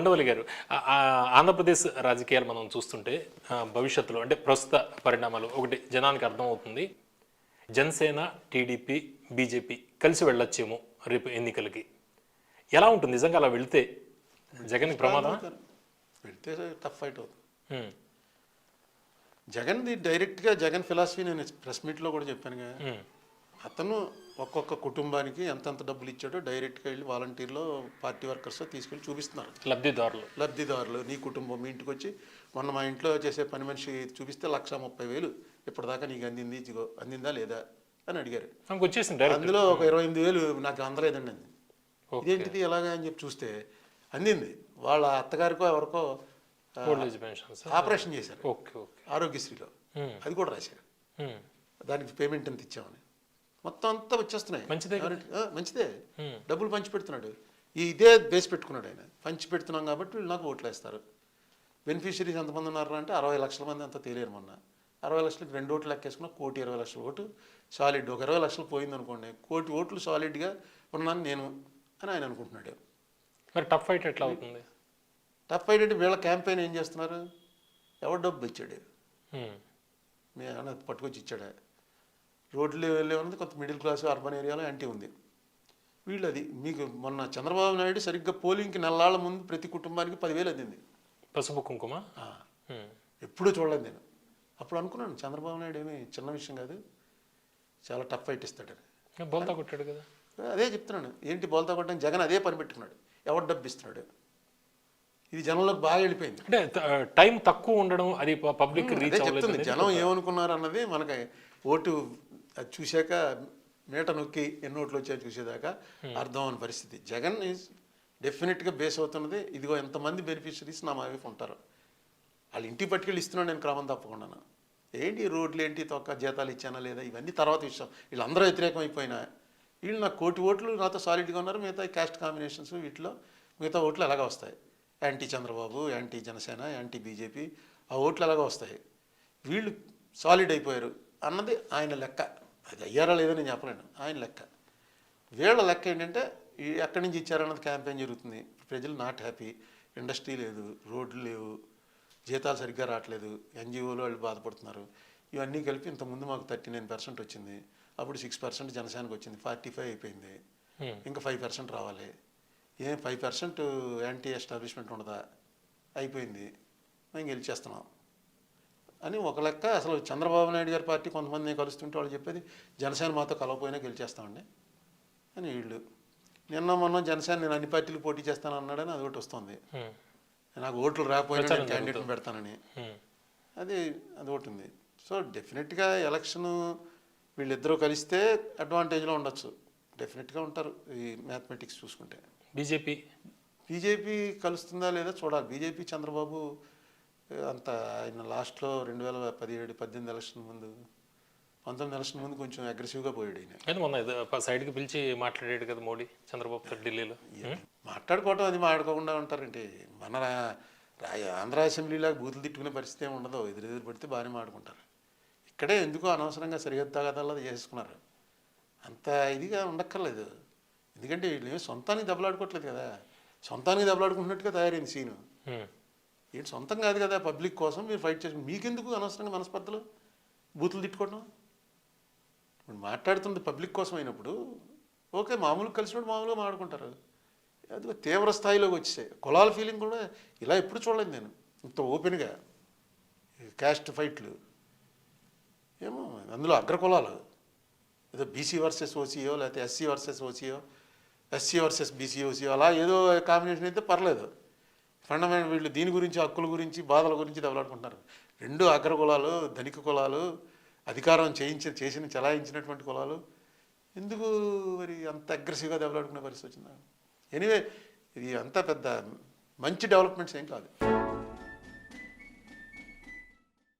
ఉండవల్లి గారు ఆంధ్రప్రదేశ్ రాజకీయాలు మనం చూస్తుంటే భవిష్యత్తులో అంటే ప్రస్తుత పరిణామాలు ఒకటి జనానికి అర్థమవుతుంది. జనసేన టీడీపీ బీజేపీ కలిసి వెళ్ళొచ్చేమో రేపు ఎన్నికలకి. ఎలా ఉంటుంది? నిజంగా అలా వెళ్తే జగన్కి ప్రమాదం పెడితే టఫ్ ఫైట్ అవుతుంది. జగన్ది డైరెక్ట్గా జగన్ ఫిలాసఫీ నేను ప్రెస్ మీట్లో కూడా చెప్పానుగా. అతను ఒక్కొక్క కుటుంబానికి ఎంతెంత డబ్బులు ఇచ్చాడో డైరెక్ట్గా వెళ్ళి వాలంటీర్లో పార్టీ వర్కర్స్ తీసుకెళ్ళి చూపిస్తున్నారు. లబ్ధిదారులు. లబ్ధిదారులు. నీ కుటుంబం మీ ఇంటికి వచ్చి మొన్న మా ఇంట్లో చేసే పని మనిషి చూపిస్తే లక్ష ముప్పై వేలు. ఇప్పటిదాకా నీకు అందింది ఇదిగో అందిందా లేదా అని అడిగారు. అందులో ఒక ఇరవై ఎనిమిది వేలు నాకు అందలేదండి అంది. ఇదేంటిది ఎలాగా అని చెప్పి చూస్తే అందింది. వాళ్ళ అత్తగారికో ఎవరికో ఆపరేషన్ చేశారు. Okay okay. ఆరోగ్యశ్రీలో. అది కూడా రాశారు. దానికి పేమెంట్ ఎంత ఇచ్చామని. మొత్తం అంతా వచ్చేస్తున్నాయి. మంచిదే మంచిదే. డబ్బులు పంచి పెడుతున్నాడు. ఈ ఇదే బేస్ పెట్టుకున్నాడు ఆయన. పంచి పెడుతున్నాం కాబట్టి వీళ్ళు నాకు ఓట్లు వేస్తారు. బెనిఫిషరీస్ ఎంతమంది ఉన్నారు అంటే అరవై లక్షల మంది అంతా తేలేరు మొన్న. అరవై లక్షలకి రెండు ఓట్లు లెక్కేసుకున్నా కోటి ఇరవై లక్షల ఓటు. సాలిడ్ ఒక ఇరవై లక్షలు పోయింది అనుకోండి కోటి ఓట్లు సాలిడ్గా ఉన్నాను నేను అని ఆయన అనుకుంటున్నాడు. మరి టఫ్ ఫైట్ ఎట్లా అవుతుంది? టఫ్ ఏంటంటే వీళ్ళ క్యాంపెయిన్ ఏం చేస్తున్నారు? ఎవరు డబ్బు ఇచ్చాడు. మీ ఏమన్నా పట్టుకొచ్చి ఇచ్చాడా? రోడ్లు వెళ్ళే ఉన్నది కొంత మిడిల్ క్లాస్ అర్బన్ ఏరియాలో యాంటీ ఉంది. వీళ్ళు అది మీకు మొన్న చంద్రబాబు నాయుడు సరిగ్గా పోలింగ్కి నెలల ముందు ప్రతి కుటుంబానికి పదివేలు అందింది. పసుపు కుంకుమ. ఎప్పుడూ చూడలేదు నేను. అప్పుడు అనుకున్నాను చంద్రబాబు నాయుడు ఏమీ చిన్న విషయం కాదు చాలా టఫ్ ఫైట్ ఇస్తాడని బోల్తా కొట్టాడు కదా. అదే చెప్తున్నాను ఏంటి బోల్తా కొట్టడం? జగన్ అదే పని పెట్టుకున్నాడు ఎవరు డబ్బు ఇస్తున్నాడు ఇది జనంలోకి బాగా వెళ్ళిపోయింది. అంటే టైం తక్కువ ఉండడం అది పబ్లిక్ రీచ్ చెప్తుంది జనం ఏమనుకున్నారు అన్నది మనకి ఓటు అది చూశాక మీట నొక్కి ఎన్ని ఓట్లు వచ్చాయో చూసేదాకా అర్థం అని పరిస్థితి. జగన్ డెఫినెట్గా బేస్ అవుతున్నది. ఇదిగో ఎంతమంది బెనిఫిషరీస్ నా వైపు ఉంటారు వాళ్ళు ఇంటికి పట్టుకెళ్ళి ఇస్తున్నాడు నేను క్రమం తప్పకుండా. ఏంటి రోడ్లు ఏంటి? తొక్క జీతాలు ఇచ్చానా లేదా? ఇవన్నీ తర్వాత విషయం వీళ్ళందరూ వ్యతిరేకం అయిపోయినా వీళ్ళు నాకు కోటి ఓట్లు నాతో సాలిడ్గా ఉన్నారు. మిగతా క్యాస్ట్ కాంబినేషన్స్ వీటిలో మిగతా ఓట్లు ఎలాగ వస్తాయి. Anti Chandrababu anti Janasena anti BJP ఆ ఓట్లు ఎలాగ వస్తాయి. వీళ్ళు సాలిడ్ అయిపోయారు అన్నది ఆయన లెక్క. అది అయ్యారా లేదో నేను చెప్పలేను. ఆయన లెక్క. వీళ్ళ లెక్క ఏంటంటే ఈ ఎక్కడి నుంచి ఇచ్చారన్నది క్యాంపెయిన్ జరుగుతుంది. ప్రజలు నాట్ హ్యాపీ ఇండస్ట్రీ లేదు. రోడ్లు లేవు. జీతాలు సరిగ్గా రావట్లేదు. ఎన్జిఓలు వాళ్ళు బాధపడుతున్నారు. ఇవన్నీ కలిపి ఇంతకుముందు మాకు థర్టీ నైన్ పర్సెంట్ వచ్చింది. అప్పుడు సిక్స్ పర్సెంట్ జనసేనకు వచ్చింది. ఫార్టీ ఫైవ్ అయిపోయింది. ఇంకా ఫైవ్ పర్సెంట్ రావాలి. ఏం ఫైవ్ పర్సెంట్ యాంటీ ఎస్టాబ్లిష్మెంట్ ఉండదా? అయిపోయింది. మేము గెలిచేస్తున్నాం. అని ఒక లెక్క అసలు చంద్రబాబు నాయుడు గారి పార్టీ కొంతమంది కలుస్తుంటే వాళ్ళు చెప్పేది జనసేన మాతో కలవపోయినా గెలిచేస్తామండి అని వీళ్ళు. నిన్న మొన్న జనసేన నేను అన్ని పార్టీలు పోటీ చేస్తాను అన్నాడని అది ఒకటి వస్తుంది. నాకు ఓట్లు రాకపోయినా నేను క్యాండిడేట్ని పెడతానని. అది అది ఒకటి ఉంది. సో డెఫినెట్గా ఎలక్షన్ వీళ్ళిద్దరూ కలిస్తే అడ్వాంటేజ్లో ఉండొచ్చు. డెఫినెట్గా ఉంటారు ఈ మ్యాథమెటిక్స్ చూసుకుంటే. బీజేపీ? బీజేపీ కలుస్తుందా లేదా చూడాలి. బీజేపీ చంద్రబాబు అంత ఆయన లాస్ట్లో రెండు వేల పదిహేడు పద్దెనిమిది ఎలక్షన్ ముందు పంతొమ్మిది ఎలక్షన్ ముందు కొంచెం అగ్రెసివ్గా పోయాడు ఆయన కానీ మొన్న సైడ్కి పిలిచి మాట్లాడాడు కదా మోడీ చంద్రబాబు ఢిల్లీలో. మాట్లాడుకోవటం అది మాట్లాడుకోకుండా ఉంటారంటే మన ఆంధ్ర అసెంబ్లీలో బూతులు తిట్టుకునే పరిస్థితి ఏమి ఉండదు ఎదురు ఎదురు పడితే బాగానే మాట్లాడుకుంటారు. ఇక్కడే ఎందుకో అనవసరంగా సరిహద్దు తగదాలు చేసుకున్నారు అంత ఇదిగా ఉండక్కర్లేదు. ఎందుకంటే వీళ్ళు ఏమీ సొంతానికి దెబ్బలాడుకోవట్లేదు కదా. సొంతానికి దెబ్బలాడుకుంటున్నట్టుగా తయారైంది సీను. ఏంటి సొంతం కాదు కదా పబ్లిక్ కోసం మీరు ఫైట్ చేసి మీకెందుకు అనవసరంగా మనస్పర్ధలు? బూతులు తిట్టుకోవడం ఇప్పుడు మాట్లాడుతుంది పబ్లిక్ కోసం అయినప్పుడు ఓకే మామూలుగా కలిసినప్పుడు మామూలుగా మాట్లాడుకుంటారు. అది తీవ్ర స్థాయిలోకి వచ్చేసాయి. కులాల ఫీలింగ్ కూడా ఇలా ఎప్పుడు చూడలేదు నేను. ఇంత ఓపెన్గా క్యాస్ట్ ఫైట్లు ఏమో అందులో అగ్ర కులాలు. ఏదో బీసీ వర్సెస్ ఓసీయో లేకపోతే ఎస్సీ వర్సెస్ ఓసీయో ఎస్సీ వర్సెస్ బీసీ ఓసీయో అలా ఏదో కాంబినేషన్ అయితే పర్లేదు. కారణమైన వీళ్ళు దీని గురించి హక్కుల గురించి బాధల గురించి దెబ్బలాడుకుంటున్నారు రెండు అగ్ర కులాలు ధనిక కులాలు అధికారం చేయించి చేసిన చలాయించినటువంటి కులాలు. ఎందుకు మరి అంత అగ్రెసివ్గా దెబ్బలాడుకునే పరిస్థితి వచ్చిందా? ఎనీవే ఇది అంత పెద్ద మంచి డెవలప్మెంట్స్ ఏం కాదు.